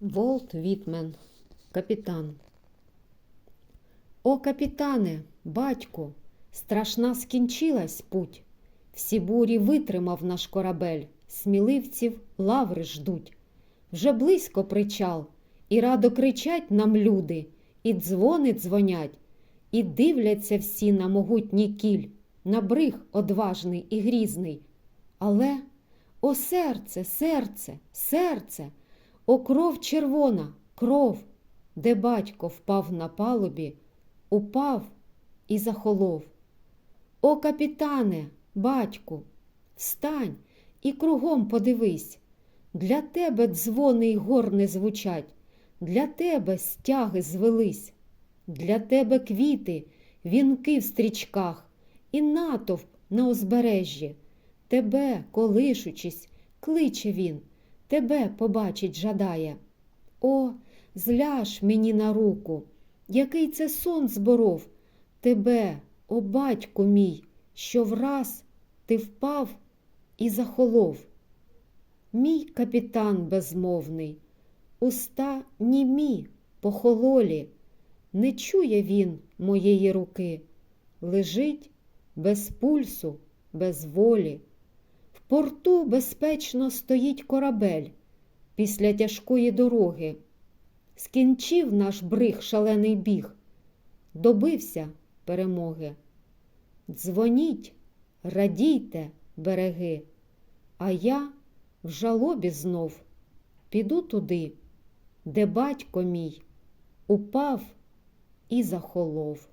Волт Вітмен, капітан. О, капітане, батьку, страшна скінчилась путь. Всі бурі витримав наш корабель, сміливців лаври ждуть. Вже близько причал, і радо кричать нам люди, і дзвони дзвонять, і дивляться всі на могутній кіль, на бриг одважний і грізний. Але, о серце, серце, серце, о кров червона, кров, де батько впав на палубі, упав і захолов. О, капітане, батьку, встань і кругом подивись. Для тебе дзвони й горни звучать, для тебе стяги звелись, для тебе квіти, вінки в стрічках і натовп на узбережжі. Тебе, колишучись, кличе він, тебе побачить жадає. О, зляж мені на руку, який це сон зборов, тебе, о батьку мій, що враз ти впав і захолов. Мій капітан безмовний, уста німі, похололі, не чує він моєї руки, лежить без пульсу, без волі. Порту безпечно стоїть корабель після тяжкої дороги. Скінчив наш бриг шалений біг, добився перемоги. Дзвоніть, радійте, береги, а я в жалобі знов піду туди, де батько мій упав і захолов.